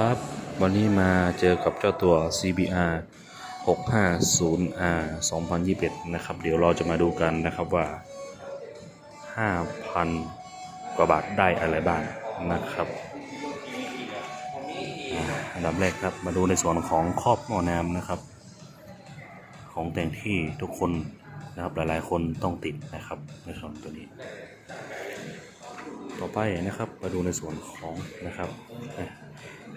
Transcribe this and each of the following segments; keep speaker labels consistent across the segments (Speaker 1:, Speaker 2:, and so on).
Speaker 1: ครับวันนี้มาเจอกับเจ้าตัว CBR 650R 2021 นะครับ เดี๋ยวเราจะมาดูกันนะครับว่า 5,000 กว่าบาทได้อะไรบ้างนะครับอันดับแรกครับมาดูในส่วนของครอบหม้อน้ำนะครับ ของแต่งที่ทุกคนนะครับหลายๆคนต้องติดนะครับในส่วนตัวนี้ต่อไปนะครับมาดูในส่วนของนะครับ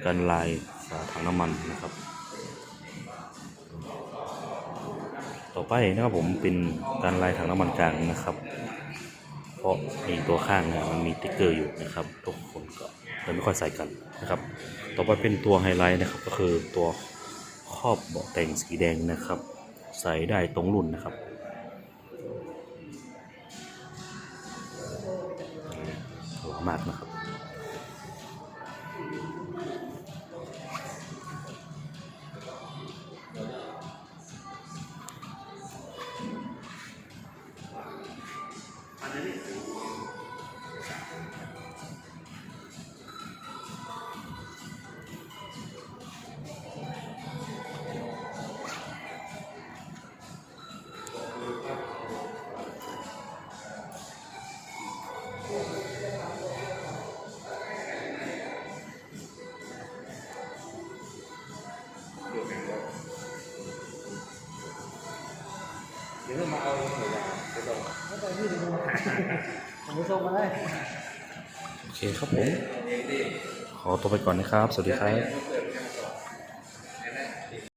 Speaker 1: กันลายฝาถังน้ำมันนะครับ ต่อไปนะครับผมเป็นการลายถังน้ำมันกลางนะครับ เพราะไอีตัวข้างนี่ยมันมีติ๊กเกอร์อยู่นะครับทุกคนก็เลยไม่ค่อยใส่กันนะครับ ต่อไปเป็นตัวไฮไลท์นะครับก็คือตัวครอบเบาะแต่งสีแดงนะครับ ใส่ได้ตรงรุ่นนะครับหล่อมากนะครับ
Speaker 2: เดี๋ยวมาเอาหน่วยงานไปลง
Speaker 3: ไม่ไปที่ดูผมไปส่งมาเลย
Speaker 1: โอเคครับผม ขอตัวไปก่อนนะครับ สวัสดีครับ